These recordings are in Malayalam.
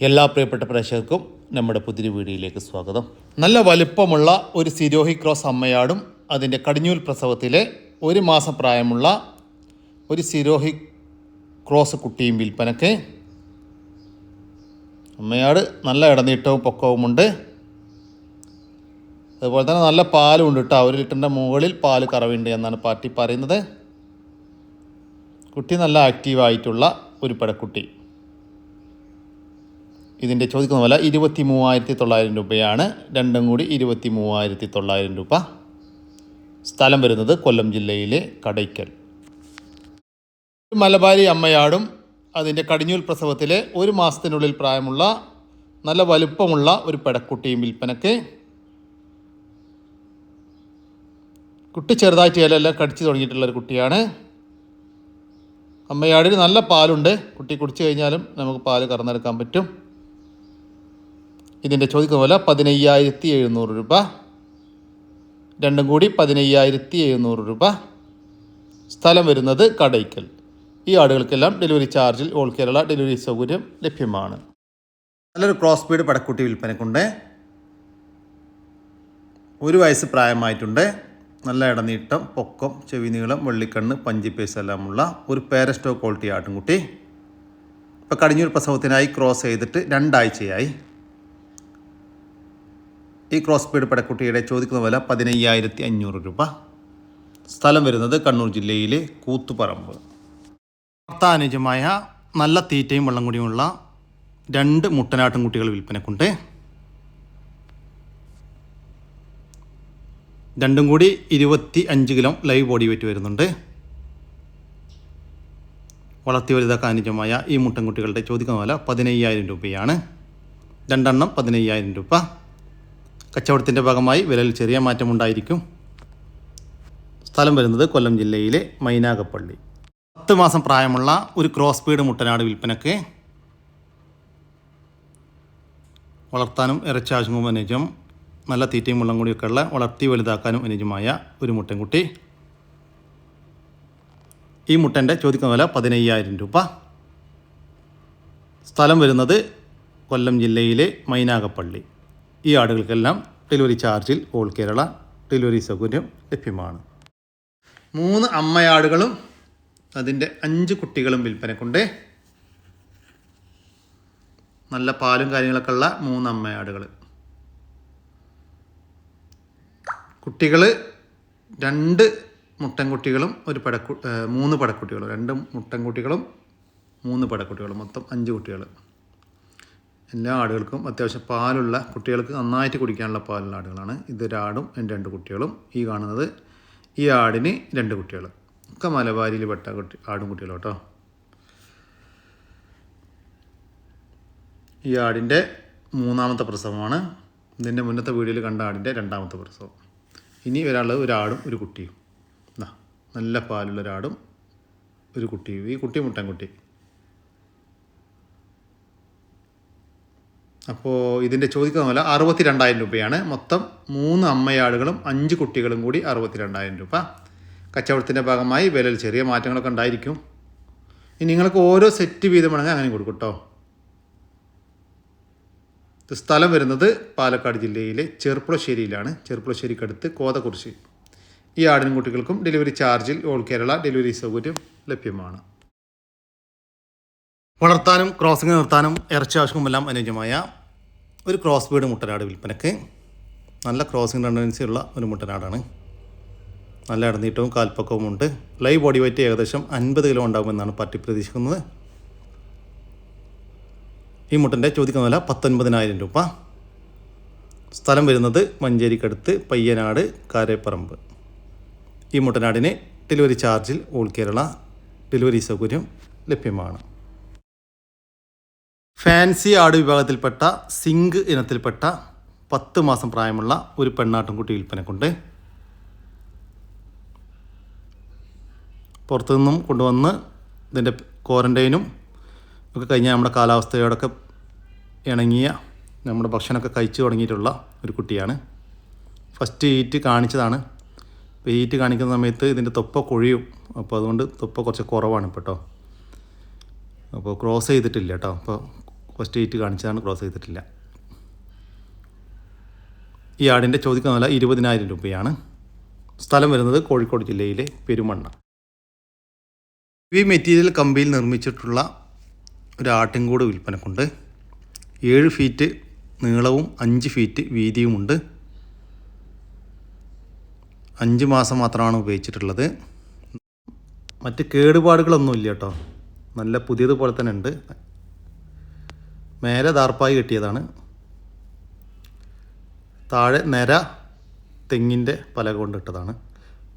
എല്ലാ പ്രിയപ്പെട്ട പ്രേക്ഷകർക്കും നമ്മുടെ പുതിയ വീഡിയോയിലേക്ക് സ്വാഗതം. നല്ല വലിപ്പമുള്ള ഒരു സിരോഹി ക്രോസ് അമ്മയാടും അതിന്റെ കടിഞ്ഞൂൽ പ്രസവത്തിലെ ഒരു മാസം പ്രായമുള്ള ഒരു സിരോഹി ക്രോസ് കുട്ടിയും വിൽപ്പനക്ക് അമ്മയാട് നല്ല ഇടനീട്ടവും പൊക്കവുമുണ്ട്. അതുപോലെ തന്നെ നല്ല പാലും ഉണ്ട് കേട്ടോ. ഒരു ലിറ്ററിന്റെ മുകളിൽ പാൽ കറവുണ്ട് എന്നാണ് പാർട്ടി പറയുന്നത്. കുട്ടി നല്ല ആക്റ്റീവായിട്ടുള്ള ഒരു പടക്കുട്ടി ഇതിന്റെ ചോദിക്കുന്ന വില ഇരുപത്തി മൂവായിരത്തി തൊള്ളായിരം രൂപയാണ്. രണ്ടും കൂടി ഇരുപത്തി മൂവായിരത്തി തൊള്ളായിരം രൂപ. സ്ഥലം വരുന്നത് കൊല്ലം ജില്ലയിലെ കടയ്ക്കൽ. മലബാരി അമ്മയാടും അതിന്റെ കടിഞ്ഞൂൽ പ്രസവത്തിലെ ഒരു മാസത്തിനുള്ളിൽ പ്രായമുള്ള നല്ല വലുപ്പമുള്ള ഒരു പെടക്കുട്ടിയും വിൽപ്പനക്ക് കുട്ടി ചെറുതായിട്ട് ഇലയെല്ലാം കടിച്ചു തുടങ്ങിയിട്ടുള്ള ഒരു കുട്ടിയാണ്. അമ്മയാടിന് നല്ല പാലുണ്ട്. കുട്ടി കുടിച്ചു കഴിഞ്ഞാലും നമുക്ക് പാൽ കറന്നെടുക്കാൻ പറ്റും. ഇതിന്റെ ചോദിക്കുന്ന പോലെ പതിനയ്യായിരത്തി എഴുന്നൂറ് രൂപ. രണ്ടും കൂടി പതിനയ്യായിരത്തി എഴുന്നൂറ് രൂപ. സ്ഥലം വരുന്നത് കടയ്ക്കൽ. ഈ ആടുകൾക്കെല്ലാം ഡെലിവറി ചാർജിൽ ഓൾ കേരള ഡെലിവറി സൗകര്യം ലഭ്യമാണ്. നല്ലൊരു ക്രോസ് ബീഡ് പടക്കുട്ടി വിൽപ്പനക്കുണ്ട്. ഒരു വയസ്സ് പ്രായമായിട്ടുണ്ട്. നല്ല ഇടനീട്ടം പൊക്കം ചെവി നീളം വെള്ളിക്കണ്ണ് പഞ്ചിപ്പേസ് എല്ലാമുള്ള ഒരു പേരസ്റ്റോ ക്വാളിറ്റി ആട്ടുംകുട്ടി. ഇപ്പോൾ കടിഞ്ഞൂർ പ്രസവത്തിനായി ക്രോസ് ചെയ്തിട്ട് രണ്ടാഴ്ചയായി. ഈ ക്രോസ് പീഡ് പടക്കുട്ടിയുടെ ചോദിക്കുന്ന വില പതിനയ്യായിരത്തി അഞ്ഞൂറ് രൂപ. സ്ഥലം വരുന്നത് കണ്ണൂർ ജില്ലയിലെ കൂത്തുപറമ്പ്. ഭർത്താനുജമായ നല്ല തീറ്റയും വെള്ളം കൂടിയുമുള്ള രണ്ട് മുട്ടനാട്ടും കുട്ടികൾ വിൽപ്പനക്കുണ്ട്. രണ്ടും കൂടി ഇരുപത്തി അഞ്ച് കിലോ ലൈവ് ബോഡി വെയിറ്റ് വരുന്നുണ്ട്. വളർത്തി വലുതാക്കാൻ അനുജമായ ഈ മുട്ടൻകുട്ടികളുടെ ചോദിക്കുന്ന വില പതിനയ്യായിരം രൂപയാണ്. രണ്ടെണ്ണം പതിനയ്യായിരം രൂപ. കച്ചവടത്തിന്റെ ഭാഗമായി വിലയിൽ ചെറിയ മാറ്റമുണ്ടായിരിക്കും സ്ഥലം വരുന്നത് കൊല്ലം ജില്ലയിലെ മൈനാഗപ്പള്ളി. പത്ത് മാസം പ്രായമുള്ള ഒരു ക്രോസ് ബീഡ് മുട്ടനാട് വിൽപ്പനക്ക് വളർത്താനും ഇറച്ചാശും അനുജം നല്ല തീറ്റയും വെള്ളം കൂടിയൊക്കെ ഉള്ള വളർത്തി വലുതാക്കാനും അനുജമായ ഒരു മുട്ടൻകുട്ടി. ഈ മുട്ടന്റെ ചോദിക്കുന്ന വില പതിനയ്യായിരം രൂപ. സ്ഥലം വരുന്നത് കൊല്ലം ജില്ലയിലെ മൈനാഗപ്പള്ളി. ഈ ആടുകൾക്കെല്ലാം ഡെലിവറി ചാർജിൽ ഓൾ കേരള ഡെലിവറി സൗകര്യം ലഭ്യമാണ്. മൂന്ന് അമ്മയാടുകളും അതിന്റെ അഞ്ച് കുട്ടികളും വിൽപ്പനക്കുണ്ട്. നല്ല പാലും കാര്യങ്ങളൊക്കെ ഉള്ള മൂന്ന് അമ്മയാടുകൾ. കുട്ടികൾ രണ്ട് മുട്ടൻകുട്ടികളും ഒരു പടക്കു മൂന്ന് പടക്കുട്ടികളും. രണ്ട് മുട്ടൻകുട്ടികളും മൂന്ന് പടക്കുട്ടികളും. മൊത്തം അഞ്ച് കുട്ടികൾ. എല്ലാ ആടുകൾക്കും അത്യാവശ്യം പാലുള്ള കുട്ടികൾക്ക് നന്നായിട്ട് കുടിക്കാനുള്ള പാലുള്ള ആടുകളാണ്. ഇത് ഇതൊരാടും എന്റെ രണ്ട് കുട്ടികളും. ഈ കാണുന്നത് ഈ ആടിന് രണ്ട് കുട്ടികൾ. ഒക്കെ മലബാരിയിൽ പെട്ട കുട്ടി ആടും കുട്ടികളും കേട്ടോ. ഈ ആടിന്റെ മൂന്നാമത്തെ പ്രസവമാണ്. ഇതിന്റെ മുന്നത്തെ വീഡിയോയിൽ കണ്ട ആടിന്റെ രണ്ടാമത്തെ പ്രസവം. ഇനി ഒരാളുള്ളത് ഒരാടും ഒരു കുട്ടിയും. നല്ല പാലുള്ള ഒരാടും ഒരു കുട്ടിയും. ഈ കുട്ടി മുട്ടൻകുട്ടി. അപ്പോൾ ഇതിന്റെ ചോദിക്കുന്ന പോലെ അറുപത്തി രണ്ടായിരം രൂപയാണ്. മൊത്തം മൂന്ന് അമ്മയാടുകളും അഞ്ച് കുട്ടികളും കൂടി അറുപത്തി രണ്ടായിരം രൂപ. കച്ചവടത്തിന്റെ ഭാഗമായി വിലയിൽ ചെറിയ മാറ്റങ്ങളൊക്കെ ഉണ്ടായിരിക്കും. ഇനി നിങ്ങൾക്ക് ഓരോ സെറ്റ് വീതം വീതമാണെങ്കിൽ അങ്ങനെ കൊടുക്കും കേട്ടോ. സ്ഥലം വരുന്നത് പാലക്കാട് ജില്ലയിലെ ചെറുപ്പുളശ്ശേരിയിലാണ് ചെറുപ്പുളശ്ശേരിക്കടുത്ത് കോതകുറിശി ഈ ആടിനും കുട്ടികൾക്കും ഡെലിവറി ചാർജിൽ ഓൾ കേരള ഡെലിവറി സൗകര്യം ലഭ്യമാണ്. വളർത്താനും ക്രോസിംഗ് നിർത്താനും ഇറച്ചി ആവശ്യവുമെല്ലാം അനുയോജ്യമായ ഒരു ക്രോസ് ബീഡ് മുട്ടനാട് വിൽപ്പനക്ക്. നല്ല ക്രോസിംഗ് ടെൻഡൻസി ഉള്ള ഒരു മുട്ടനാടാണ്. നല്ല ഇടനീട്ടവും കാൽപ്പക്കവും ഉണ്ട്. ലൈവ് ബോഡി വെയ്റ്റ് ഏകദേശം അൻപത് കിലോ ഉണ്ടാകുമെന്നാണ് പാർട്ടി പ്രതീക്ഷിക്കുന്നത്. ഈ മുട്ടന്റെ ചോദിക്കുന്ന വില പത്തൊൻപതിനായിരം രൂപ. സ്ഥലം വരുന്നത് മഞ്ചേരിക്കടുത്ത് പയ്യനാട് കാരേപ്പറമ്പ്. ഈ മുട്ടനാടിന് ഡെലിവറി ചാർജിൽ ഓൾ കേരള ഡെലിവറി സൗകര്യം ലഭ്യമാണ്. ഫാൻസി ആട് വിഭാഗത്തിൽപ്പെട്ട സിങ്ക് ഇനത്തിൽപ്പെട്ട പത്ത് മാസം പ്രായമുള്ള ഒരു പെണ്ണാട്ടുംകുട്ടി വിൽപ്പനക്കുണ്ട്. പുറത്തുനിന്നും കൊണ്ടുവന്ന് ഇതിന്റെ ക്വാറന്റൈനും ഒക്കെ കഴിഞ്ഞാൽ നമ്മുടെ കാലാവസ്ഥയോടൊക്കെ ഇണങ്ങിയ നമ്മുടെ ഭക്ഷണമൊക്കെ കഴിച്ചു തുടങ്ങിയിട്ടുള്ള ഒരു കുട്ടിയാണ്. ഫസ്റ്റ് ഈറ്റ് കാണിച്ചതാണ്. അപ്പോൾ ഈറ്റ് കാണിക്കുന്ന സമയത്ത് ഇതിന്റെ തൊപ്പ കൊഴിയും. അപ്പോൾ അതുകൊണ്ട് തൊപ്പ കുറച്ച് കുറവാണ് കേട്ടോ അപ്പോൾ ക്രോസ് ചെയ്തിട്ടില്ല കേട്ടോ അപ്പോൾ ഫസ്റ്റ് എയ്റ്റ് കാണിച്ചതാണ് ക്രോസ് ചെയ്തിട്ടില്ല. ഈ ആടിന്റെ ചോദിക്കുന്ന വില ഇരുപതിനായിരം രൂപയാണ്. സ്ഥലം വരുന്നത് കോഴിക്കോട് ജില്ലയിലെ പെരുമണ്ണ. ഈ മെറ്റീരിയൽ കമ്പിയിൽ നിർമ്മിച്ചിട്ടുള്ള ഒരു ആട്ടിൻകൂട് വിൽപ്പനക്കുണ്ട്. ഏഴ് ഫീറ്റ് നീളവും അഞ്ച് ഫീറ്റ് വീതിയുമുണ്ട്. അഞ്ച് മാസം മാത്രമാണ് ഉപയോഗിച്ചിട്ടുള്ളത്. മറ്റ് കേടുപാടുകളൊന്നുമില്ല കേട്ടോ. നല്ല പുതിയതുപോലെ തന്നെ ഉണ്ട്. മേലെ ദാർപ്പായി കെട്ടിയതാണ്. താഴെ നിര തെങ്ങിന്റെ പല കൊണ്ടിട്ടതാണ്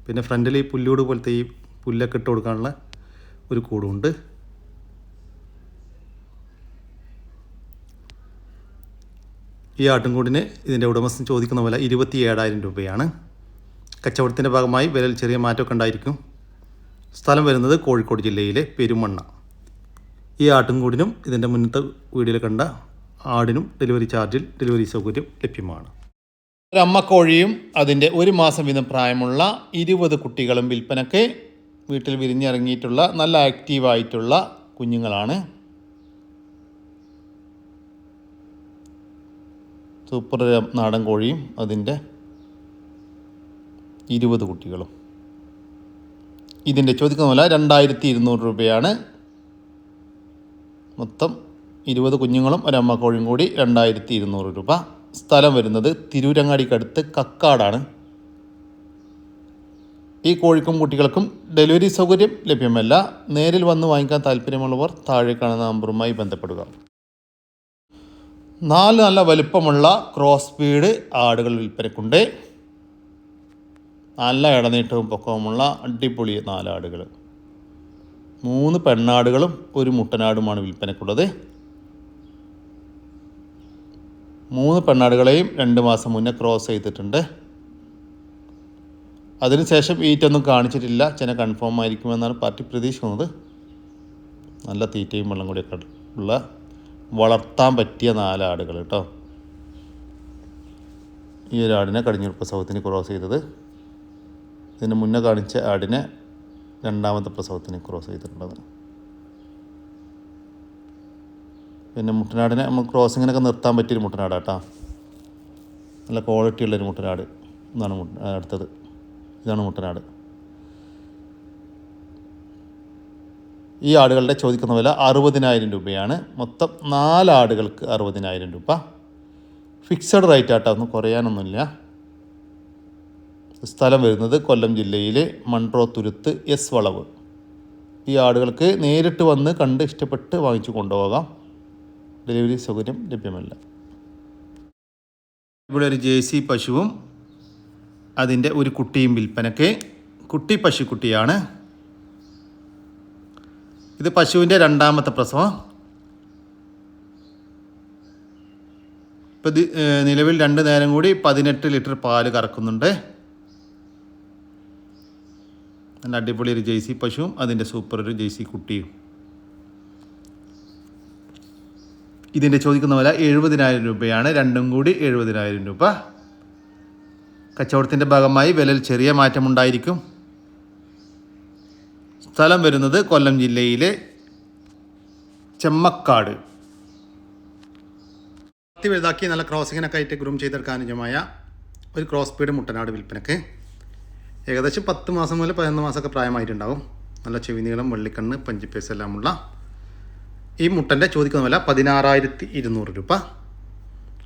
പിന്നെ ഫ്രണ്ടിൽ ഈ പുല്ലൂട് പോലത്തെ ഈ പുല്ലൊക്കെ ഇട്ട് കൊടുക്കാനുള്ള ഒരു കൂടുമുണ്ട് ഈ ആട്ടിൻകൂടിന് ഇതിന്റെ ഉടമസ്ഥൻ ചോദിക്കുന്ന പോലെ ഇരുപത്തി ഏഴായിരം രൂപയാണ്. കച്ചവടത്തിന്റെ ഭാഗമായി വിലയിൽ ചെറിയ മാറ്റമൊക്കെ ഉണ്ടായിരിക്കും. സ്ഥലം വരുന്നത് കോഴിക്കോട് ജില്ലയിലെ പെരുമണ്ണ. ഈ ആട്ടിൻകൂടിനും ഇതിന്റെ മുന്നത്തെ വീഡിയോയിൽ കണ്ട ആടിനും ഡെലിവറി ചാർജിൽ ഡെലിവറി സൗകര്യം ലഭ്യമാണ്. ഒരമ്മക്കോഴിയും അതിന്റെ ഒരു മാസം വീതം പ്രായമുള്ള ഇരുപത് കുട്ടികളും വിൽപ്പനയ്ക്ക് വീട്ടിൽ വിരിഞ്ഞിറങ്ങിയിട്ടുള്ള നല്ല ആക്റ്റീവായിട്ടുള്ള കുഞ്ഞുങ്ങളാണ്. സൂപ്പർ നാടൻ കോഴിയും അതിന്റെ ഇരുപത് കുട്ടികളും. ഇതിന്റെ ചോദിക്കുന്ന പോലെ രണ്ടായിരത്തി ഇരുന്നൂറ് രൂപയാണ് മൊത്തം ഇരുപത് കുഞ്ഞുങ്ങളും ഒരമ്മ കോഴിയും കൂടി രണ്ടായിരത്തി ഇരുന്നൂറ് രൂപ. സ്ഥലം വരുന്നത് തിരൂരങ്ങാടിക്കടുത്ത് കക്കാടാണ്. ഈ കോഴിക്കും കുട്ടികൾക്കും ഡെലിവറി സൗകര്യം ലഭ്യമല്ല. നേരിൽ വന്ന് വാങ്ങിക്കാൻ താല്പര്യമുള്ളവർ താഴെ കാണുന്ന നമ്പറുമായി ബന്ധപ്പെടുക. നാല് നല്ല വലുപ്പമുള്ള ക്രോസ് ബീഡ് ആടുകൾ വിൽപ്പനക്കുണ്ട്. നല്ല ഇടനീട്ടവും പൊക്കവുമുള്ള അടിപൊളി നാലാടുകൾ മൂന്ന് പെണ്ണാടുകളും ഒരു മുട്ടനാടുമാണ് വിൽപ്പനക്കുള്ളത് മൂന്ന് പെണ്ണാടുകളെയും രണ്ട് മാസം മുന്നേ ക്രോസ് ചെയ്തിട്ടുണ്ട്. അതിനുശേഷം ഈറ്റൊന്നും കാണിച്ചിട്ടില്ല. ചെന കൺഫേം ആയിരിക്കുമെന്നാണ് പാർട്ടി പ്രതീക്ഷിക്കുന്നത്. നല്ല തീറ്റയും വെള്ളം കൂടിയൊക്കെ ഉള്ള വളർത്താൻ പറ്റിയ നാലാടുകൾ കേട്ടോ. ഈ ഒരു ആടിനെ കടിഞ്ഞുറുപ്പ് സൗത്തിന് ക്രോസ് ചെയ്തത്. ഇതിന് മുന്നേ കാണിച്ച ആടിനെ രണ്ടാമത്തെ പ്രസവത്തിന് ക്രോസ് ചെയ്തിട്ടുള്ളത്. പിന്നെ മുട്ടനാടിനെ നമ്മൾ ക്രോസിങ്ങിനൊക്കെ നിർത്താൻ പറ്റിയൊരു മുട്ടനാടാട്ടാ. നല്ല ക്വാളിറ്റി ഉള്ളൊരു മുട്ടനാട് ഇതാണ് മുട്ട അടുത്തത്. ഇതാണ് മുട്ടനാട്. ഈ ആടുകളുടെ ചോദിക്കുന്ന വില അറുപതിനായിരം രൂപയാണ്. മൊത്തം നാലാടുകൾക്ക് അറുപതിനായിരം രൂപ. ഫിക്സഡ് റേറ്റ് ആട്ടോ ഒന്നും കുറയാനൊന്നുമില്ല. സ്ഥലം വരുന്നത് കൊല്ലം ജില്ലയിലെ മൺട്രോ തുരുത്ത് എസ് വളവ്. ഈ ആടുകൾക്ക് നേരിട്ട് വന്ന് കണ്ട് ഇഷ്ടപ്പെട്ട് വാങ്ങിച്ചു കൊണ്ടുപോകാം. ഡെലിവറി സൗകര്യം ലഭ്യമല്ല. ഇവിടെ ഒരു ജെ സി പശുവും അതിന്റെ ഒരു കുട്ടിയും വിൽപ്പനയ്ക്ക്. കുട്ടി പശുക്കുട്ടിയാണ് ഇത് പശുവിന്റെ രണ്ടാമത്തെ പ്രസവം. ഇപ്പം നിലവിൽ രണ്ട് നേരം കൂടി പതിനെട്ട് ലിറ്റർ പാൽ കറക്കുന്നുണ്ട്. നല്ല അടിപൊളി ഒരു ജേഴ്സി പശുവും അതിന്റെ സൂപ്പർ ഒരു ജേഴ്സി കുട്ടിയും. ഇതിന്റെ ചോദിക്കുന്ന വില എഴുപതിനായിരം രൂപയാണ്. രണ്ടും കൂടി എഴുപതിനായിരം രൂപ. കച്ചവടത്തിന്റെ ഭാഗമായി വിലയിൽ ചെറിയ മാറ്റമുണ്ടായിരിക്കും. സ്ഥലം വരുന്നത് കൊല്ലം ജില്ലയിലെ ചെമ്മക്കാട്. പത്തി വലുതാക്കി നല്ല ക്രോസിങ്ങിനൊക്കെ ആയിട്ട് ഗ്രൂം ചെയ്തെടുക്കാൻ അനുജമായ ഒരു ക്രോസ് പീഡ് മുട്ടനാട് വിൽപ്പനക്ക്. ഏകദേശം പത്ത് മാസം മുതൽ പതിനൊന്ന് മാസമൊക്കെ പ്രായമായിട്ടുണ്ടാവും. നല്ല ചെവിനീളം വെള്ളിക്കണ്ണ് പഞ്ചിപ്പേസ് എല്ലാമുള്ള ഈ മുട്ടന്റെ ചോദിക്കുന്ന വില പതിനാറായിരത്തി ഇരുന്നൂറ് രൂപ.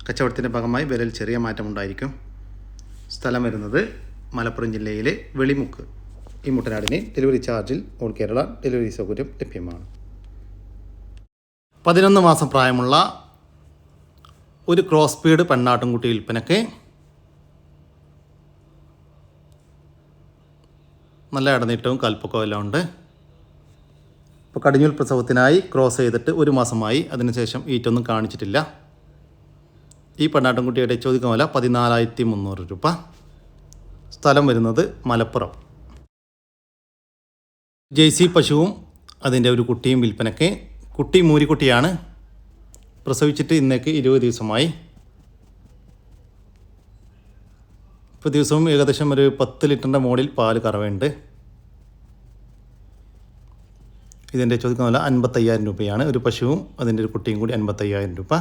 കച്ചവടത്തിന്റെ ഭാഗമായി വിലയിൽ ചെറിയ മാറ്റമുണ്ടായിരിക്കും. സ്ഥലം വരുന്നത് മലപ്പുറം ജില്ലയിലെ വെളിമുക്ക്. ഈ മുട്ടനാടിന് ഡെലിവറി ചാർജിൽ ഓൾ കേരള ഡെലിവറി സൗകര്യം ലഭ്യമാണ്. പതിനൊന്ന് മാസം പ്രായമുള്ള ഒരു ക്രോസ് പീഡ് പെണ്ണാട്ടുംകുട്ടി വിൽപ്പനയ്ക്ക് നല്ല ഇടനീട്ടവും കൽപ്പൊക്കവും എല്ലാം ഉണ്ട്. ഇപ്പോൾ കടിഞ്ഞൂൽ പ്രസവത്തിനായി ക്രോസ് ചെയ്തിട്ട് ഒരു മാസമായി. അതിനുശേഷം ഈറ്റൊന്നും കാണിച്ചിട്ടില്ല. ഈ പെണ്ണാട്ടുംകുട്ടിയുടെ ചോദിക്കുന്ന വില പതിനാലായിരത്തി മുന്നൂറ് രൂപ. സ്ഥലം വരുന്നത് മലപ്പുറം. ജെയ്സി പശുവും അതിന്റെ ഒരു കുട്ടിയും വിൽപ്പനയ്ക്ക്. കുട്ടി മൂരിക്കുട്ടിയാണ്. പ്രസവിച്ചിട്ട് ഇന്നേക്ക് ഇരുപത് ദിവസമായി. ഇപ്പോൾ ദിവസവും ഏകദേശം ഒരു പത്ത് ലിറ്ററിന്റെ മുകളിൽ പാൽ കറവുണ്ട് ഇതിന്റെ ചോദിക്കുന്ന പോലെ അൻപത്തയ്യായിരം രൂപയാണ്. ഒരു പശുവും അതിന്റെ ഒരു കുട്ടിയും കൂടി അൻപത്തയ്യായിരം രൂപ.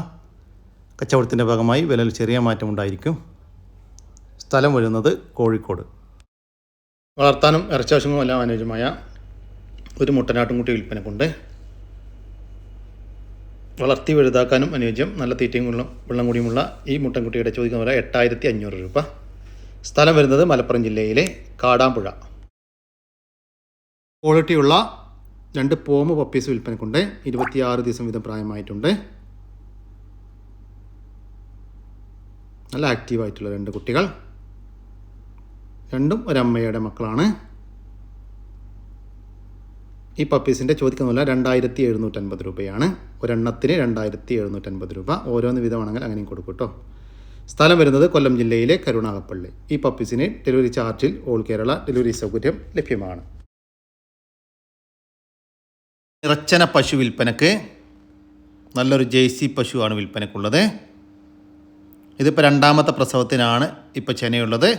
കച്ചവടത്തിന്റെ ഭാഗമായി വിലയിൽ ചെറിയ മാറ്റമുണ്ടായിരിക്കും സ്ഥലം വരുന്നത് കോഴിക്കോട്. വളർത്താനും ഇറച്ചാവശ്യങ്ങളും എല്ലാം അനുയോജ്യമായ ഒരു മുട്ടനാട്ടുംകുട്ടി വിൽപ്പനക്കുണ്ട്. വളർത്തി വലുതാക്കാനും അനുയോജ്യം നല്ല തീറ്റയും വെള്ളം കൂടിയുമുള്ള ഈ മുട്ടൻകുട്ടിയുടെ ചോദിക്കുന്ന പോലെ എട്ടായിരത്തി അഞ്ഞൂറ് രൂപ. സ്ഥലം വരുന്നത് മലപ്പുറം ജില്ലയിലെ കാടാമ്പുഴ. ക്വാളിറ്റിയുള്ള രണ്ട് പോമ പപ്പീസ് വിൽപ്പനക്കുണ്ട്. ഇരുപത്തിയാറ് ദിവസം വീതം പ്രായമായിട്ടുണ്ട്. നല്ല ആക്റ്റീവായിട്ടുള്ള രണ്ട് കുട്ടികൾ. രണ്ടും ഒരമ്മയുടെ മക്കളാണ്. ഈ പപ്പീസിന്റെ ചോദിക്കുന്ന വില രണ്ടായിരത്തി എഴുന്നൂറ്റൻപത് രൂപയാണ്. ഒരെണ്ണത്തിന് രണ്ടായിരത്തി എഴുന്നൂറ്റൻപത് രൂപ. ഓരോന്ന് വിധമാണെങ്കിൽ അങ്ങനെയും കൊടുക്കും കേട്ടോ. സ്ഥലം വരുന്നത് കൊല്ലം ജില്ലയിലെ കരുണാകപ്പള്ളി ഈ പപ്പീസിന് ഡെലിവറി ചാർജിൽ ഓൾ കേരള ഡെലിവറി സൗകര്യം ലഭ്യമാണ്. ഇറച്ചന പശു വിൽപ്പനക്ക് നല്ലൊരു ജേഴ്സി പശുവാണ് വിൽപ്പനക്കുള്ളത്. ഇതിപ്പോൾ രണ്ടാമത്തെ പ്രസവത്തിനാണ് ഇപ്പോൾ ചെനയുള്ളത്.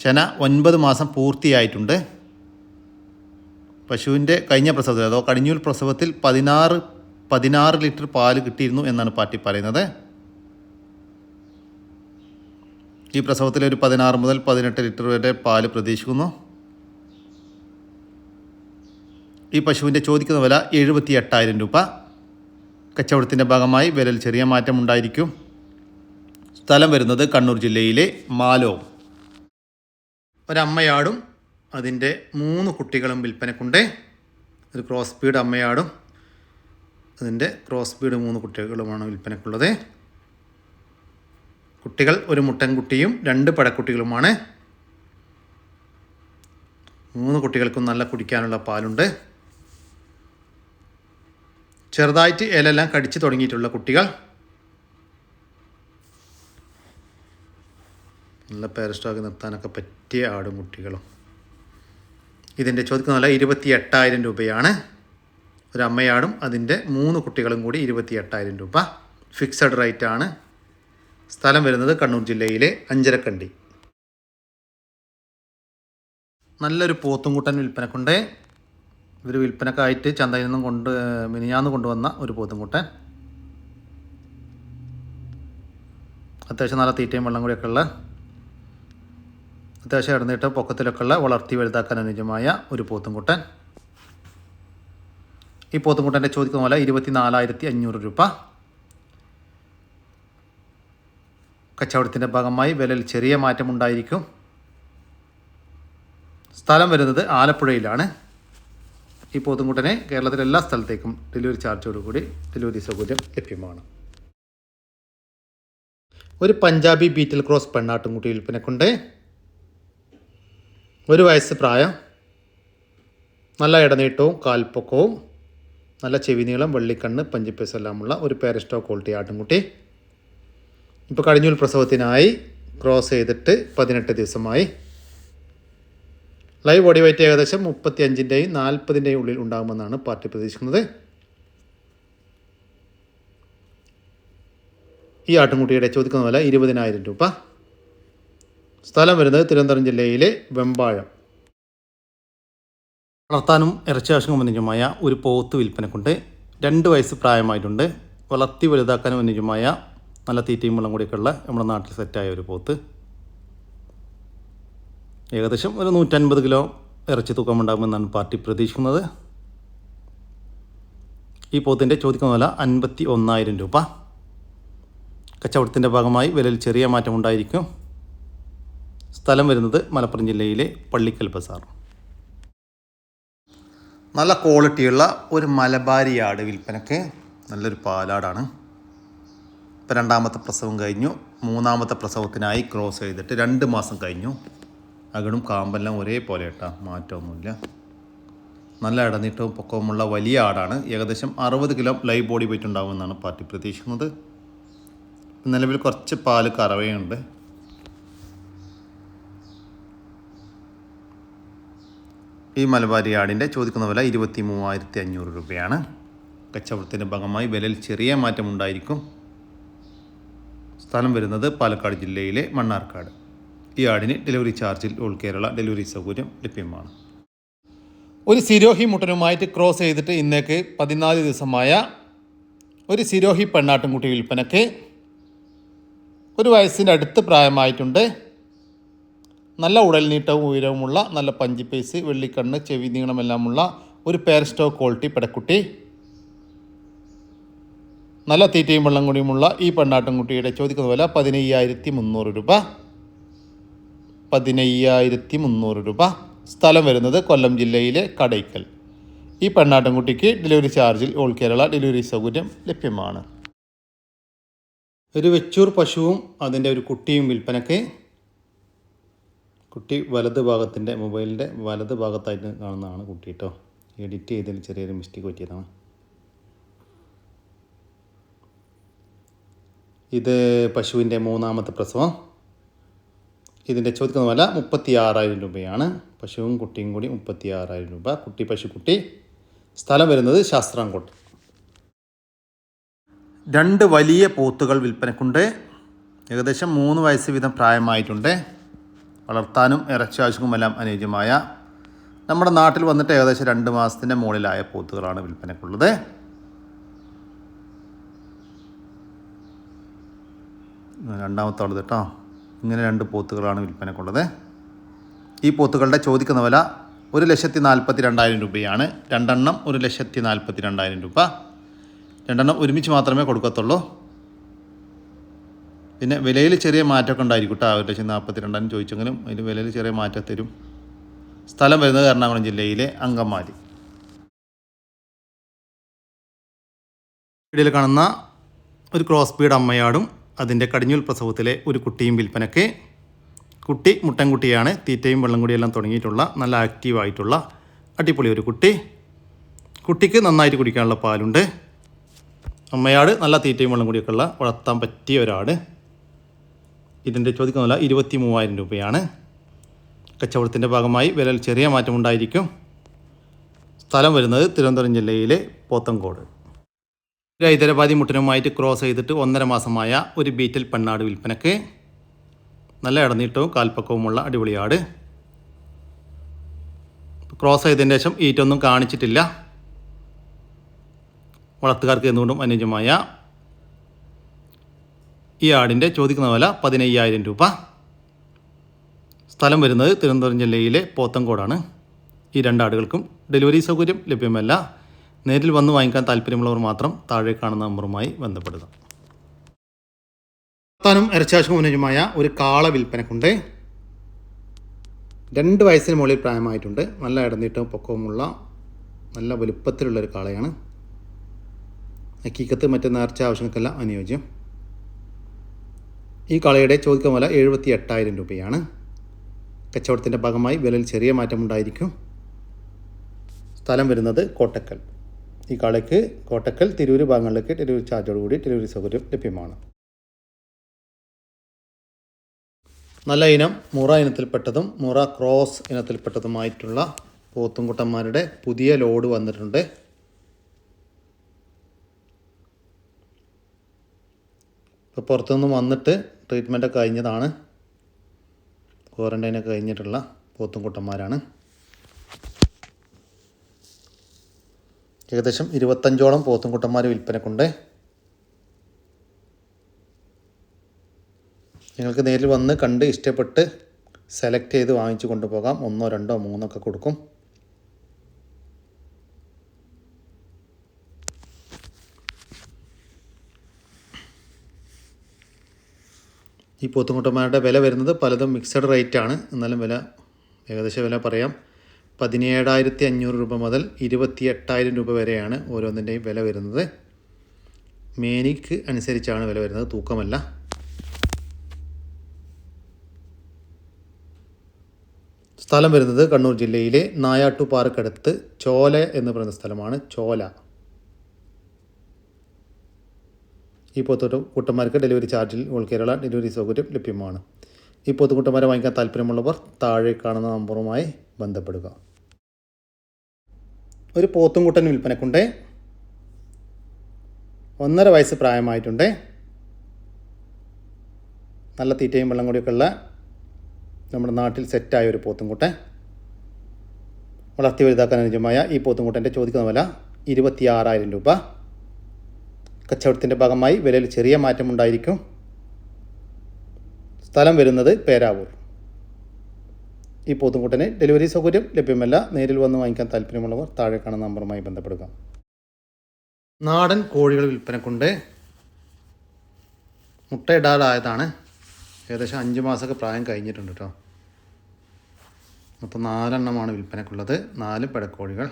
ചെന ഒൻപത് മാസം പൂർത്തിയായിട്ടുണ്ട്. പശുവിന്റെ കഴിഞ്ഞ പ്രസവത്തിൽ അതോ കടിഞ്ഞൂൽ പ്രസവത്തിൽ പതിനാറ് പതിനാറ് ലിറ്റർ പാൽ കിട്ടിയിരുന്നു എന്നാണ് പാർട്ടി പറയുന്നത്. ഈ പ്രസവത്തിൽ ഒരു പതിനാറ് മുതൽ പതിനെട്ട് ലിറ്റർ വരെ പാൽ പ്രതീക്ഷിക്കുന്നു. ഈ പശുവിന്റെ ചോദിക്കുന്ന വില എഴുപത്തി എട്ടായിരം രൂപ. കച്ചവടത്തിന്റെ ഭാഗമായി വിലൽ ചെറിയ മാറ്റമുണ്ടായിരിക്കും സ്ഥലം വരുന്നത് കണ്ണൂർ ജില്ലയിലെ മാലോ. ഒരമ്മയാടും അതിന്റെ മൂന്ന് കുട്ടികളും വിൽപ്പനക്കുണ്ട്. ഒരു ക്രോസ് ബീഡ് അമ്മയാടും അതിന്റെ ക്രോസ് ബീഡ് മൂന്ന് കുട്ടികളുമാണ് വിൽപ്പനക്കുള്ളത്. കുട്ടികൾ ഒരു മുട്ടൻകുട്ടിയും രണ്ട് പടക്കുട്ടികളുമാണ് മൂന്ന് കുട്ടികൾക്കും നല്ല കുടിക്കാനുള്ള പാലുണ്ട്. ചെറുതായിട്ട് ഇലയെല്ലാം കടിച്ചു തുടങ്ങിയിട്ടുള്ള കുട്ടികൾ. നല്ല പേരസ്റ്റോക്ക് നിർത്താനൊക്കെ പറ്റിയ ആടും കുട്ടികളും. ഇതിന്റെ ചോദിക്കുന്ന നല്ല ഇരുപത്തി എട്ടായിരം രൂപയാണ്. ഒരു അമ്മയാടും അതിന്റെ മൂന്ന് കുട്ടികളും കൂടി ഇരുപത്തി എട്ടായിരം രൂപ. ഫിക്സഡ് റേറ്റ് ആണ് സ്ഥലം വരുന്നത് കണ്ണൂർ ജില്ലയിലെ അഞ്ചരക്കണ്ടി. നല്ലൊരു പോത്തും പോത്തുംകുട്ടൻ വിൽപ്പനക്കുണ്ട്. ഇവർ വിൽപ്പനക്കായിട്ട് ചന്തയിൽ നിന്നും കൊണ്ട് മിനിഞ്ഞാന്ന് കൊണ്ടുവന്ന ഒരു പോത്തും പോത്തുംകുട്ടൻ. അത്യാവശ്യം നല്ല തീറ്റയും വെള്ളം കൂടിയൊക്കെ ഉള്ള അത്യാവശ്യം ഇടന്നിട്ട് പൊക്കത്തിലൊക്കെ ഉള്ള വളർത്തി വലുതാക്കാൻ അനുയോജ്യമായ ഒരു പോത്തും പോത്തുംകുട്ടൻ. ഈ പോത്തും പോത്തുംകുട്ടന്റെ ചോദിക്കുന്ന പോലെ ഇരുപത്തി നാലായിരത്തി അഞ്ഞൂറ് രൂപ. കച്ചവടത്തിന്റെ ഭാഗമായി വിലയിൽ ചെറിയ മാറ്റമുണ്ടായിരിക്കും സ്ഥലം വരുന്നത് ആലപ്പുഴയിലാണ്. ഈ പോത്തുംകുട്ടനെ കേരളത്തിലെ എല്ലാ സ്ഥലത്തേക്കും ഡെലിവറി ചാർജോടുകൂടി ഡെലിവറി സൗകര്യം ലഭ്യമാണ്. ഒരു പഞ്ചാബി ബീറ്റിൽ ക്രോസ് പെണ്ണാട്ടുംകുട്ടി വിൽപ്പനക്കുണ്ട്. ഒരു വയസ്സ് പ്രായം. നല്ല ഇടനീട്ടവും കാൽപ്പൊക്കവും. നല്ല ചെവിനീളം വെള്ളിക്കണ്ണ് പഞ്ചിപ്പേസ് എല്ലാമുള്ള ഒരു പേരസ്റ്റോ ക്വാളിറ്റി ആട്ടുംകുട്ടി. ഇപ്പോൾ കഴിഞ്ഞൂൽ പ്രസവത്തിനായി ക്രോസ് ചെയ്തിട്ട് പതിനെട്ട് ദിവസമായി. ലൈവ് ബോഡി വെയിറ്റ് ഏകദേശം മുപ്പത്തി അഞ്ചിന്റെയും നാൽപ്പതിന്റെയും ഉള്ളിൽ ഉണ്ടാകുമെന്നാണ് പാർട്ടി പ്രതീക്ഷിക്കുന്നത്. ഈ ആട്ടുംകുട്ടിയുടെ ചോദിക്കുന്ന വില ഇരുപതിനായിരം രൂപ. സ്ഥലം വരുന്നത് തിരുവനന്തപുരം ജില്ലയിലെ വെമ്പാഴം. വളർത്താനും ഇറച്ചി അനുജമായ ഒരു പോത്ത് വിൽപ്പനക്കുണ്ട്. രണ്ട് വയസ്സ് പ്രായമായിട്ടുണ്ട്. വളർത്തി വലുതാക്കാനും അനുയോജ്യമായ നല്ല തീറ്റയും വെള്ളം കൂടിയൊക്കെ ഉള്ള നമ്മുടെ നാട്ടിൽ സെറ്റായ ഒരു പോത്ത്. ഏകദേശം ഒരു നൂറ്റൻപത് കിലോ ഇറച്ചി തൂക്കം ഉണ്ടാകുമെന്നാണ് പാർട്ടി പ്രതീക്ഷിക്കുന്നത്. ഈ പോത്തിന്റെ ചോദിക്കുന്ന വില അൻപത്തി ഒന്നായിരം രൂപ. കച്ചവടത്തിന്റെ ഭാഗമായി വിലയിൽ ചെറിയ മാറ്റം ഉണ്ടായിരിക്കും. സ്ഥലം വരുന്നത് മലപ്പുറം ജില്ലയിലെ പള്ളിക്കൽ ബസാർ. നല്ല ക്വാളിറ്റിയുള്ള ഒരു മലബാരി ആട് നല്ലൊരു പാലാടാണ്. ഇപ്പം രണ്ടാമത്തെ പ്രസവം കഴിഞ്ഞു. മൂന്നാമത്തെ പ്രസവത്തിനായി ക്രോസ് ചെയ്തിട്ട് രണ്ട് മാസം കഴിഞ്ഞു. അകടും കാമ്പെല്ലാം ഒരേപോലെ കേട്ടോ മാറ്റമൊന്നുമില്ല. നല്ല ഇടനീട്ടവും പൊക്കവുമുള്ള വലിയ ആടാണ്. ഏകദേശം അറുപത് കിലോ ലൈവ് ബോഡി വെയിറ്റ് ഉണ്ടാകുമെന്നാണ് പാർട്ടി പ്രതീക്ഷിക്കുന്നത്. നിലവിൽ കുറച്ച് പാൽ കറവയുണ്ട്. ഈ മലബാരി ആടിന്റെ ചോദിക്കുന്ന വില ഇരുപത്തി മൂവായിരത്തി അഞ്ഞൂറ് രൂപയാണ്. കച്ചവടത്തിന്റെ ഭാഗമായി വിലയിൽ ചെറിയ മാറ്റമുണ്ടായിരിക്കും. സ്ഥലം വരുന്നത് പാലക്കാട് ജില്ലയിലെ മണ്ണാർക്കാട്. ഈ ആടിന് ഡെലിവറി ചാർജിൽ ഓൾ കേരള ഡെലിവറി സൗകര്യം ലഭ്യമാണ്. ഒരു സിരോഹി മുട്ടനുമായിട്ട് ക്രോസ് ചെയ്തിട്ട് ഇന്നേക്ക് പതിനാല് ദിവസമായ ഒരു സിരോഹി പെണ്ണാട്ടുംകുട്ടി വിൽപ്പനക്ക് ഒരു വയസ്സിന്റെ അടുത്ത് പ്രായമായിട്ടുണ്ട്. നല്ല ഉടൽ നീട്ടവും ഉയരവുമുള്ള നല്ല പഞ്ചിപ്പേസ് വെള്ളിക്കണ്ണ് ചെവി നീളമെല്ലാമുള്ള ഒരു പേരസ്റ്റോ ക്വാളിറ്റി പെടക്കുട്ടി. നല്ല തീറ്റയും വെള്ളം കൂടിയുമുള്ള ഈ പെണ്ണാട്ടുംകുട്ടിയുടെ ചോദിക്കുന്ന വില പതിനയ്യായിരത്തി മുന്നൂറ് രൂപ. പതിനയ്യായിരത്തി മുന്നൂറ് രൂപ. സ്ഥലം വരുന്നത് കൊല്ലം ജില്ലയിലെ കടയ്ക്കൽ. ഈ പെണ്ണാട്ടുംകുട്ടിക്ക് ഡെലിവറി ചാർജിൽ ഓൾ കേരള ഡെലിവറി സൗകര്യം ലഭ്യമാണ്. ഒരു വെച്ചൂർ പശുവും അതിന്റെ ഒരു കുട്ടിയും വിൽപ്പനയ്ക്ക്. കുട്ടി വലത് ഭാഗത്തിന്റെ മൊബൈലിന്റെ വലത് ഭാഗത്തായിട്ട് കാണുന്നതാണ് കുട്ടി കേട്ടോ എഡിറ്റ് ചെയ്തതിൽ ചെറിയൊരു മിസ്റ്റേക്ക് പറ്റിയതാണ്. ഇത് പശുവിന്റെ മൂന്നാമത്തെ പ്രസവം. ഇതിന്റെ ചോദിക്കുന്ന വില മുപ്പത്തി ആറായിരം രൂപയാണ്. പശുവും കുട്ടിയും കൂടി മുപ്പത്തി ആറായിരം രൂപ. കുട്ടി പശുക്കുട്ടി സ്ഥലം വരുന്നത് ശാസ്ത്രാംകോട്ട് രണ്ട് വലിയ പോത്തുകൾ വിൽപ്പനക്കുണ്ട്. ഏകദേശം മൂന്ന് വയസ്സ് വീതം പ്രായമായിട്ടുണ്ട്. വളർത്താനും ഇറച്ചി ആവശ്യവുമെല്ലാം അനുയോജ്യമായ നമ്മുടെ നാട്ടിൽ വന്നിട്ട് ഏകദേശം രണ്ട് മാസത്തിന്റെ മുകളിലായ പോത്തുകളാണ് വിൽപ്പനക്കുള്ളത്. രണ്ടാമത്തെ ആളത് കേട്ടോ. ഇങ്ങനെ രണ്ട് പോത്തുകളാണ് വിൽപ്പനക്കുള്ളത് ഈ പോത്തുകളുടെ ചോദിക്കുന്ന വില ഒരു ലക്ഷത്തി നാൽപ്പത്തി രണ്ടായിരം രൂപയാണ്. രണ്ടെണ്ണം ഒരു ലക്ഷത്തി നാൽപ്പത്തി രണ്ടായിരം രൂപ. രണ്ടെണ്ണം ഒരുമിച്ച് മാത്രമേ കൊടുക്കത്തുള്ളൂ. പിന്നെ വിലയിൽ ചെറിയ മാറ്റമൊക്കെ ഉണ്ടായിരിക്കും കേട്ടോ. ഒരു ലക്ഷത്തി നാൽപ്പത്തി രണ്ടായിരം ചോദിച്ചെങ്കിലും അതിൽ വിലയിൽ ചെറിയ മാറ്റം തരും. സ്ഥലം വരുന്നത് എറണാകുളം ജില്ലയിലെ അങ്കമാലി. വീഡിയോയിൽ കാണുന്ന ഒരു ക്രോസ് ബീഡ് അമ്മയാടും അതിന്റെ കടിഞ്ഞൂൽ പ്രസവത്തിലെ ഒരു കുട്ടിയും വിൽപ്പനയ്ക്ക് കുട്ടി മുട്ടൻകുട്ടിയാണ് തീറ്റയും വെള്ളം കൂടിയെല്ലാം തുടങ്ങിയിട്ടുള്ള നല്ല ആക്റ്റീവായിട്ടുള്ള അടിപൊളി ഒരു കുട്ടി. കുട്ടിക്ക് നന്നായിട്ട് കുടിക്കാനുള്ള പാലുണ്ട്. അമ്മയാട് നല്ല തീറ്റയും വെള്ളം കൂടിയൊക്കെ ഉള്ള വളർത്താൻ പറ്റിയ ഒരാട്. ഇതിന്റെ ചോദിക്കുന്നില്ല ഇരുപത്തി മൂവായിരം രൂപയാണ്. കച്ചവടത്തിന്റെ ഭാഗമായി വിലയിൽ ചെറിയ മാറ്റമുണ്ടായിരിക്കും. സ്ഥലം വരുന്നത് തിരുവനന്തപുരം ജില്ലയിലെ പോത്തങ്കോട് ഹൈദരാബാദി മുട്ടനുമായിട്ട് ക്രോസ് ചെയ്തിട്ട് ഒന്നര മാസമായ ഒരു ബീറ്റൽ പെണ്ണാട് വിൽപ്പനക്ക് നല്ല ഇടനീട്ടവും കാൽപ്പക്കവുമുള്ള അടിപൊളിയാട്. ക്രോസ് ചെയ്തതിന് ശേഷം ഈറ്റൊന്നും കാണിച്ചിട്ടില്ല. വളർത്തുകാർക്ക് എന്തുകൊണ്ടും അനുയോജ്യമായ ഈ ആടിന്റെ ചോദിക്കുന്ന വില പതിനയ്യായിരം രൂപ. സ്ഥലം വരുന്നത് തിരുവനന്തപുരം ജില്ലയിലെ പോത്തങ്കോടാണ് ഈ രണ്ടാടുകൾക്കും ഡെലിവറി സൗകര്യം ലഭ്യമല്ല. നേരിൽ വന്ന് വാങ്ങിക്കാൻ താല്പര്യമുള്ളവർ മാത്രം താഴെ കാണുന്ന നമ്പറുമായി ബന്ധപ്പെടുക. താനും ഇറച്ചാശും അനുയോജ്യമായ ഒരു കാള വിൽപ്പനക്കുണ്ട്. രണ്ട് വയസ്സിന് മുകളിൽ പ്രായമായിട്ടുണ്ട്. നല്ല ഇടനീട്ടവും പൊക്കവുമുള്ള നല്ല വലുപ്പത്തിലുള്ള ഒരു കാളയാണ്. ഹക്കീക്കത്ത് മറ്റ് നേർച്ച ആവശ്യങ്ങൾക്കെല്ലാം അനുയോജ്യം. ഈ കാളയുടെ ചോദിക്കം വില എഴുപത്തി എട്ടായിരം രൂപയാണ്. കച്ചവടത്തിന്റെ ഭാഗമായി വിലയിൽ ചെറിയ മാറ്റമുണ്ടായിരിക്കും. സ്ഥലം വരുന്നത് കോട്ടക്കൽ. ഈ കാളയ്ക്ക് കോട്ടക്കൽ തിരൂർ ഭാഗങ്ങളിലേക്ക് ഡെലിവറി ചാർജോടുകൂടി ഡെലിവറി സൗകര്യം ലഭ്യമാണ്. നല്ല ഇനം മുറ ഇനത്തിൽപ്പെട്ടതും മുറ ക്രോസ് ഇനത്തിൽപ്പെട്ടതുമായിട്ടുള്ള പോത്തുംകുട്ടന്മാരുടെ പുതിയ ലോഡ് വന്നിട്ടുണ്ട്. ഇപ്പോൾ പുറത്തുനിന്ന് വന്നിട്ട് ട്രീറ്റ്മെന്റൊക്കെ കഴിഞ്ഞതാണ്. ക്വാറന്റൈനൊക്കെ കഴിഞ്ഞിട്ടുള്ള പോത്തുംകുട്ടന്മാരാണ്. ഏകദേശം ഇരുപത്തഞ്ചോളം പോത്തുംകുട്ടന്മാർ വിൽപ്പനക്കുണ്ട്. നിങ്ങൾക്ക് നേരിൽ വന്ന് കണ്ട് ഇഷ്ടപ്പെട്ട് സെലക്ട് ചെയ്ത് വാങ്ങിച്ചു കൊണ്ടുപോകാം. ഒന്നോ രണ്ടോ മൂന്നോ ഒക്കെ കൊടുക്കും. ഈ പോത്തുംകുട്ടന്മാരുടെ വില വരുന്നത് പലതും മിക്സഡ് റേറ്റ് ആണ്. എന്നാലും വില ഏകദേശം വില പറയാം. പതിനേഴായിരത്തി അഞ്ഞൂറ് രൂപ മുതൽ ഇരുപത്തി എട്ടായിരം രൂപ വരെയാണ് ഓരോന്നിന്റെയും വില വരുന്നത്. മേനിക്ക് അനുസരിച്ചാണ് വില വരുന്നത്. തൂക്കമല്ല. സ്ഥലം വരുന്നത് കണ്ണൂർ ജില്ലയിലെ നായാട്ടുപാറക്കടുത്ത് ചോല എന്ന് പറയുന്ന സ്ഥലമാണ് ചോല. ഈ പോത്തോട്ട് കൂട്ടന്മാർക്ക് ഡെലിവറി ചാർജിൽ ഓൾ കേരള ഡെലിവറി സൗകര്യം ലഭ്യമാണ്. ഈ പോത്തുകുട്ടന്മാരെ വാങ്ങിക്കാൻ താല്പര്യമുള്ളവർ താഴെ കാണുന്ന നമ്പറുമായി ബന്ധപ്പെടുക. ഒരു പോത്തുംകുട്ടൻ വിൽപ്പനക്കുണ്ട്. ഒന്നര വയസ്സ് പ്രായമായിട്ടുണ്ട്. നല്ല തീറ്റയും വെള്ളം കൂടിയൊക്കെ ഉള്ള നമ്മുടെ നാട്ടിൽ സെറ്റായ ഒരു പോത്തുംകുട്ടൻ വളർത്തി വലുതാക്കാൻ അനുജമായ ഈ പോത്തുംകുട്ടന്റെ ചോദിക്കുന്ന വില ഇരുപത്തിയാറായിരം രൂപ. കച്ചവടത്തിന്റെ ഭാഗമായി വിലയിൽ ചെറിയ മാറ്റമുണ്ടായിരിക്കും. സ്ഥലം വരുന്നത് പേരാവൂർ. ഈ പോത്തുംകുട്ടന് ഡെലിവറി സൗകര്യം ലഭ്യമല്ല. നേരിൽ വന്ന് വാങ്ങിക്കാൻ താല്പര്യമുള്ളവർ താഴെ കാണുന്ന നമ്പറുമായി ബന്ധപ്പെടുക. നാടൻ കോഴികൾ വിൽപ്പനക്കുണ്ട് മുട്ടയിടാറായതാണ് ഏകദേശം അഞ്ച് മാസമൊക്കെ പ്രായം കഴിഞ്ഞിട്ടുണ്ട് കേട്ടോ. മൊത്തം നാലെണ്ണമാണ് വിൽപ്പനക്കുള്ളത്. നാല് പിടക്കോഴികൾ.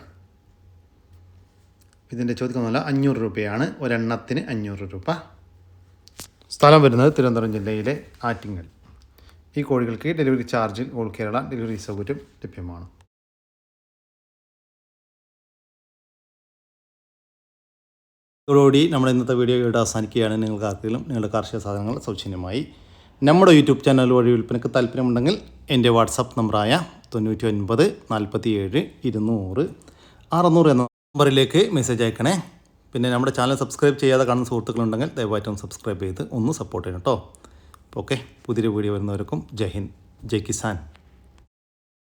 ഇതിന്റെ ചോദിക്കുന്നതല്ല അഞ്ഞൂറ് രൂപയാണ്. ഒരെണ്ണത്തിന് അഞ്ഞൂറ് രൂപ. സ്ഥലം വരുന്നത് തിരുവനന്തപുരം ജില്ലയിലെ ആറ്റിങ്ങൽ. ഈ കോഴികൾക്ക് ഡെലിവറി ചാർജിൽ ഓൾ കേരള ഡെലിവറി സൗകര്യം ലഭ്യമാണ്. ഇതോടുകൂടി നമ്മുടെ ഇന്നത്തെ വീഡിയോ ഇവിടെ അവസാനിക്കുകയാണ്. നിങ്ങൾക്ക് ആർക്കെങ്കിലും നിങ്ങളുടെ കാർഷിക സാധനങ്ങൾ സൗജന്യമായി. നമ്മുടെ യൂട്യൂബ് ചാനൽ വഴി വിൽപ്പനയ്ക്ക് താല്പര്യമുണ്ടെങ്കിൽ എന്റെ വാട്സപ്പ് നമ്പറായ തൊണ്ണൂറ്റി ഒൻപത് നാൽപ്പത്തി ഏഴ് ഇരുന്നൂറ് അറുന്നൂറ് എന്ന നമ്പറിലേക്ക് മെസ്സേജ് അയക്കണേ. പിന്നെ നമ്മുടെ ചാനൽ സബ്സ്ക്രൈബ് ചെയ്യാതെ കാണുന്ന സുഹൃത്തുക്കളുണ്ടെങ്കിൽ ദയവായിട്ടും സബ്സ്ക്രൈബ് ചെയ്ത് ഒന്ന് സപ്പോർട്ട് ചെയ്യണം കേട്ടോ. ഓക്കെ പുതിയ വീഡിയോ വരുന്നവർക്കും ജയ് ഹിന്ദ് ജയ് കിസാൻ.